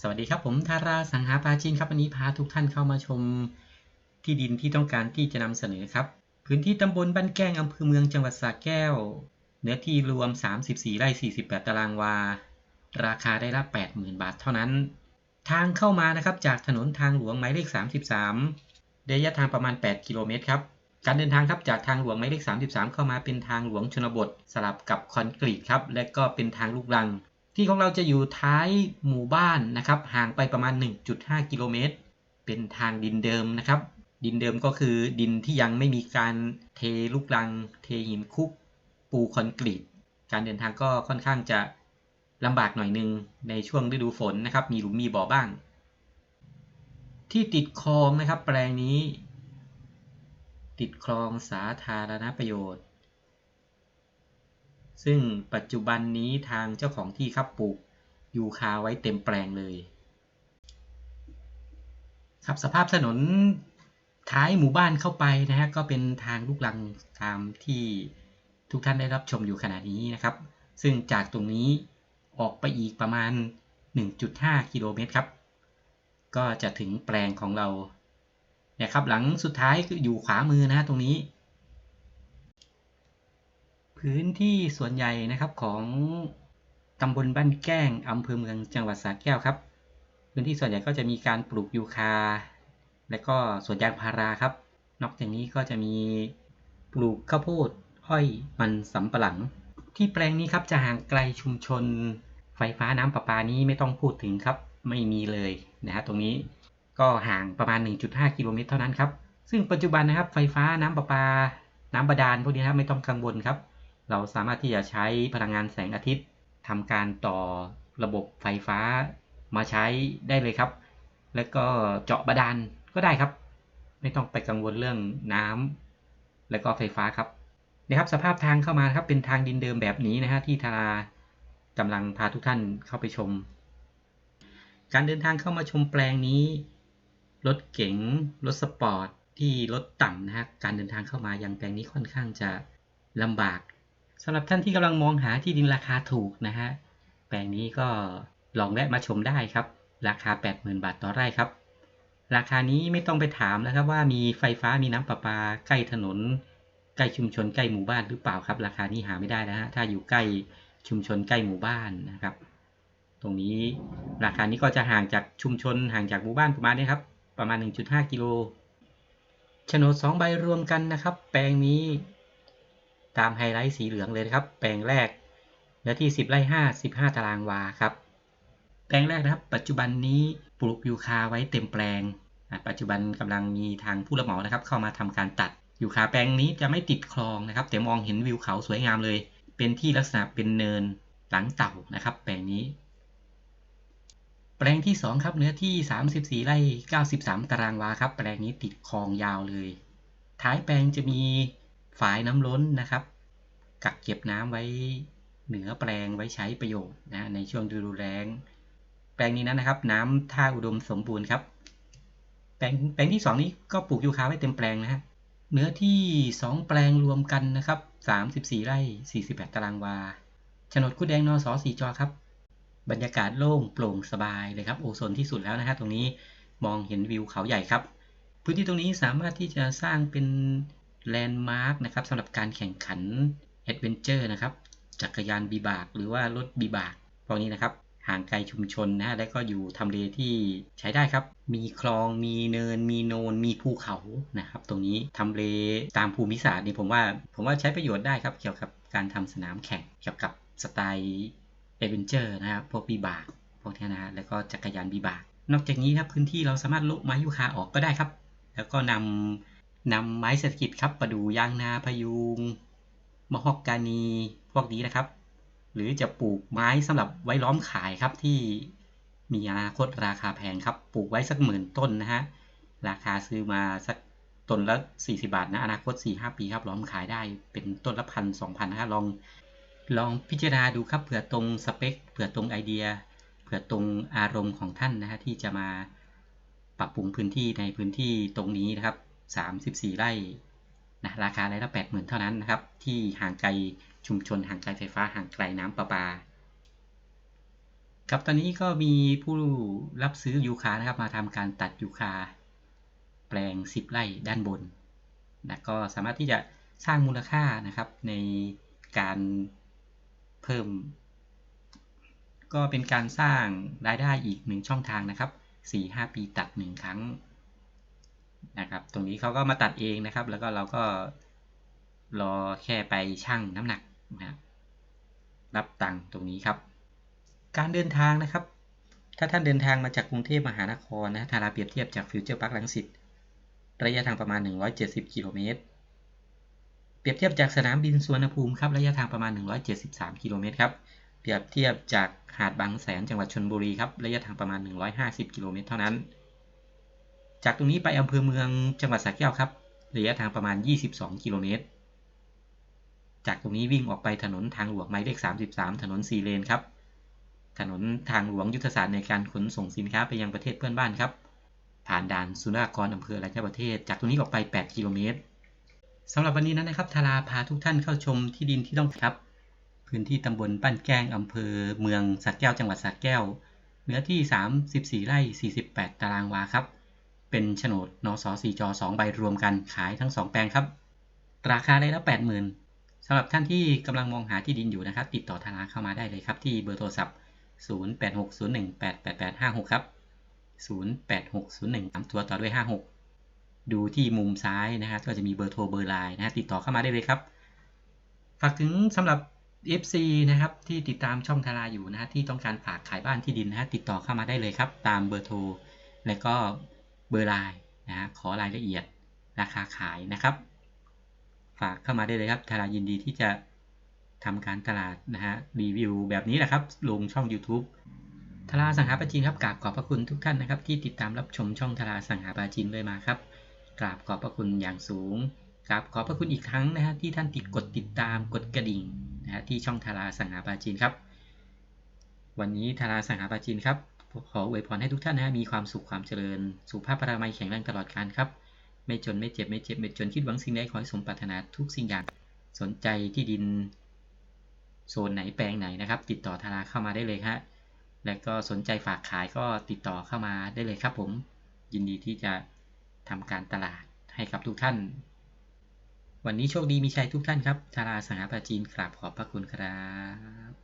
สวัสดีครับผมทาราสังหาปาจินครับวันนี้พาทุกท่านเข้ามาชมที่ดินที่ต้องการที่จะนำเสนอครับ พื้นที่ตำบลบ้านแก้งอำเภอเมืองจังหวัดสระแก้ว เนื้อที่รวม 34 ไร่48 ตารางวา ราคาได้รับ80,000 บาทเท่านั้น ทางเข้ามานะครับจากถนนทางหลวงหมายเลข 33ระยะทางประมาณ 8 กิโลเมตรครับการเดินทางครับจากทางหลวงหมายเลข 33 เข้ามาเป็นทางหลวงชนบท สลับกับคอนกรีตครับและก็เป็นทางลูกรัง ที่ของเราจะอยู่ท้ายหมู่บ้านนะครับ ห่างไปประมาณ 1.5 กิโลเมตร เป็นทางดินเดิมนะครับ ดินเดิมก็คือดินที่ยังไม่มีการเทลูกรัง เทหินคุก ปูคอนกรีต การเดินทางก็ค่อนข้างจะลำบากหน่อยนึงในช่วงฤดูฝนนะครับ มีหลุมมีบ่อบ้าง ที่ติดคลองนะครับ แปลงนี้ ติดคลองสาธารณประโยชน์ ซึ่งปัจจุบันนี้ทางเจ้าของที่ครับปลูกยูคาไว้เต็มแปลงเลย ครับสภาพถนนท้ายหมู่บ้านเข้าไปนะฮะก็เป็นทางลูกรังตามที่ทุกท่านได้รับชมอยู่ขณะนี้นะครับ ซึ่งจากตรงนี้ออกไปอีกประมาณ 1.5 กิโลเมตรครับ ก็จะถึงแปลงของเราเนี่ยครับหลังสุดท้ายคืออยู่ขวามือนะฮะตรงนี้ พื้นที่ส่วนใหญ่นะครับของตำบลบ้านแก้งอำเภอเมืองจังหวัดสระแก้วครับ พื้นที่ส่วนใหญ่ก็จะมีการปลูกยูคา และก็สวนยางพาราครับ นอกจากนี้ก็จะมีปลูกข้าวโพดอ้อยมันสำปะหลัง ที่แปลงนี้ครับจะห่างไกลชุมชน ไฟฟ้าน้ำประปานี้ไม่ต้องพูดถึงครับ ไม่มีเลยนะฮะตรงนี้ก็ห่างประมาณ 1.5 กิโลเมตรเท่านั้นครับ ซึ่งปัจจุบันนะครับไฟฟ้าน้ำประปา น้ำบาดาลพวกนี้นะครับไม่ต้องกังวลครับ เราสามารถที่จะใช้พลังงานแสงอาทิตย์ทำการต่อระบบไฟฟ้ามาใช้ได้เลยครับ แล้วก็เจาะบาดาลก็ได้ครับ ไม่ต้องไปกังวลเรื่องน้ำแล้วก็ไฟฟ้าครับนะครับสภาพทางเข้ามาครับเป็นทางดินเดิมแบบนี้นะฮะที่ทารากำลังพาทุกท่านเข้าไปชม การเดินทางเข้ามาชมแปลงนี้ รถเก๋งรถสปอร์ตที่รถต่ำนะฮะการเดินทางเข้ามายังแปลงนี้ค่อนข้างจะลำบาก สำหรับท่านที่กำลังมองหาที่ดินราคาถูกนะฮะ แปลงนี้ก็ลองแวะมาชมได้ครับ ราคา 80,000 บาทต่อไร่ครับ ราคานี้ไม่ต้องไปถามนะครับว่ามีไฟฟ้ามีน้ำประปาใกล้ถนน ใกล้ชุมชนใกล้หมู่บ้านหรือเปล่าครับ ราคานี้หาไม่ได้นะฮะ ถ้าอยู่ใกล้ชุมชนใกล้หมู่บ้านนะครับ ตรงนี้ราคานี้ก็จะห่างจากชุมชนห่างจากหมู่บ้านประมาณนี้ครับ ประมาณ 1.5 กิโลโฉนด2ใบรวมกันนะครับ แปลงนี้ ตามไฮไลท์สีเหลืองเลยนะครับแปลงแรกเนื้อที่ 10 ไร่5 15 ตารางวาครับ แปลงแรกนะครับ ปัจจุบันนี้ปลูกยูคาไว้เต็มแปลง ปัจจุบันกำลังมีทางผู้รับเหมานะครับ เข้ามาทำการตัดยูคาแปลงนี้จะไม่ติดคลองนะครับ แต่มองเห็นวิวเขาสวยงามเลย เป็นที่ลักษณะเป็นเนินหลังเต่านะครับ แปลงนี้ แปลงที่ 2 ครับเนื้อที่ 34 ไร่ 93 ตารางวาครับ แปลงนี้ติดคลองยาวเลย ท้ายแปลงจะมี ฝายน้ำล้นนะครับ กักเก็บน้ำไว้เหนือแปลงไว้ใช้ประโยชน์นะในช่วงฤดูแล้ง แปลงนี้นั้นะครับ น้ำท่าอุดมสมบูรณ์ครับ แปลงแปลงที่ 2 นี้ก็ปลูกยูคาไว้เต็มแปลงนะฮะเนื้อที่ 2 แปลงรวมกันนะครับ 34 ไร่ 48 ตารางวาโฉนดคู่แดงนอสอสีจอครับ บรรยากาศโล่งโปร่งสบายเลยครับ โอโซนที่สุดแล้วนะฮะตรงนี้มองเห็นวิวเขาใหญ่ครับ พื้นที่ตรงนี้สามารถที่จะสร้างเป็น แลนด์มาร์กนะครับสำหรับการแข่งขันแอดเวนเจอร์นะครับจักรยานบีบาก หรือว่ารถบีบากพวกนี้นะครับห่างไกลชุมชนนะฮะและก็อยู่ทำเลที่ใช้ได้ครับ มีคลอง มีเนิน มีโนน มีภูเขานะครับ ตรงนี้ทำเลตามภูมิศาสตร์นี่ผมว่า ผมว่าใช้ประโยชน์ได้ครับ เกี่ยวกับการทำสนามแข่ง เกี่ยวกับสไตล์เอเวนเจอร์นะครับ พวกบีบาก พวกนี้นะฮะแล้วก็จักรยานบีบาก นอกจากนี้ครับพื้นที่เราสามารถลุไม้ยูคาออกก็ได้ครับ แล้วก็นำ นำไม้เศรษฐกิจครับประดูยางนาพยุงมะฮอกกานีพวกนี้นะครับ หรือจะปลูกไม้สำหรับไว้ล้อมขายครับที่มีอนาคตราคาแพงครับ ปลูกไว้สักหมื่นต้นนะฮะราคาซื้อมาสักต้นละ 40 บาทนะอนาคต 4-5 ปีครับล้อมขายได้เป็นต้นละพันสองพันนะฮะลองลองพิจารณาดูครับเผื่อตรงสเปคเผื่อตรงไอเดีย เผื่อตรงอารมณ์ของท่านนะฮะที่จะมาปรับปรุงพื้นที่ในพื้นที่ตรงนี้นะครับ 34 ไร่นะราคาไร่ละ80,000 เท่านั้นนะครับ ที่ห่างไกลชุมชนห่างไกลไฟฟ้าห่างไกลน้ำประปา ครับตอนนี้ก็มีผู้รับซื้อยูคานะครับ มาทำการตัดยูคาแปลง 10 ไร่ด้านบนนะก็สามารถที่จะสร้างมูลค่านะครับในการเพิ่ม ก็เป็นการสร้างรายได้อีกหนึ่งช่องทางนะครับ 4-5 ปีตัด 1 ครั้ง นะครับ ตรงนี้เขาก็มาตัดเองนะครับ แล้วก็เราก็รอแค่ไปชั่งน้ำหนักนะครับรับตังค์ตรงนี้ครับ การเดินทางนะครับ ถ้าท่านเดินทางมาจากกรุงเทพมหานครนะทาราเปรียบเทียบจากฟิวเจอร์พาร์คลังสิตระยะทางประมาณ 170 กิโลเมตร เปรียบเทียบจากสนามบินสุวรรณภูมิครับ ระยะทางประมาณ 173 กิโลเมตรครับ เปรียบเทียบจากหาดบางแสนจังหวัดชนบุรีครับ ระยะทางประมาณ 150 กิโลเมตรเท่านั้น จากตรงนี้ไปอำเภอเมืองจังหวัดสระแก้วครับ ระยะทางประมาณ 22 กิโลเมตร จากตรงนี้วิ่งออกไปถนนทางหลวงหมายเลข 33 ถนน4เลนครับ ถนนทางหลวงยุทธศาสตร์ในการขนส่งสินค้าไปยังประเทศเพื่อนบ้านครับ ผ่านด่านสุนากรอำเภอรัญญประเทศ จากตรงนี้ออกไป 8 กิโลเมตรสำหรับวันนี้นั้นนะครับทาราพาทุกท่านเข้าชมที่ดินที่ต้องครับ พื้นที่ตำบลบ้านแก้งอำเภอเมืองสระแก้วจังหวัดสระแก้ว เนื้อที่ 34 ไร่ 48 ตารางวาครับ เป็นโฉนดนส4จอ2ใบรวมกันขายทั้ง2แปลงครับ ราคาได้ละ80,000สำหรับท่านที่กำลังมองหาที่ดินอยู่นะครับ ติดต่อทาราเข้ามาได้เลยครับ ที่เบอร์โทรศัพท์ 0860188856 ครับ 08601ตัวต่อด้วย 56 ดูที่มุมซ้ายนะครับ ก็จะมีเบอร์โทรเบอร์ไลน์นะติดต่อเข้ามาได้เลยครับ ฝากถึงสำหรับ FC นะครับที่ติดตามช่องทาราอยู่นะฮะที่ต้องการฝากขายบ้านที่ดินนะฮะติดต่อเข้ามาได้เลยครับ ตามเบอร์โทร และก็ บอร์ไลน์นะฮะขอรายละเอียดราคาขายนะครับ ฝากเข้ามาได้เลยครับทารายินดีที่จะทำการตลาดนะฮะรีวิวแบบนี้แหละครับ ลงช่อง YouTube ทาราสังหาปาจีนครับกราบขอบพระคุณทุกท่านนะครับ ที่ติดตามรับชมช่องทาราสังหาปาจีนเลยมาครับกราบขอบพระคุณอย่างสูงกราบขอบพระคุณอีกครั้งนะฮะที่ท่านติดกดติดตามกดกระดิ่งนะฮะที่ช่องทาราสังหาปาจีนครับ วันนี้ทาราสังหาปาจีนครับ ขออวยพรให้ทุกท่านนะมีความสุขความเจริญ สุขภาพพรามัยแข็งแรงตลอดกาลครับ ไม่จนไม่เจ็บไม่เจ็บไม่จนคิดหวังสิ่งใดขอให้สมปรารถนาทุกสิ่งอย่าง สนใจที่ดินโซนไหนแปลงไหนนะครับ ติดต่อทาราเข้ามาได้เลยฮะและก็สนใจฝากขายก็ติดต่อเข้ามาได้เลยครับ ผม ยินดีที่จะทำการตลาดให้กับทุกท่าน วันนี้โชคดีมีชัยทุกท่านครับทาราสังหาปาจีนกราบขอบพระคุณครับ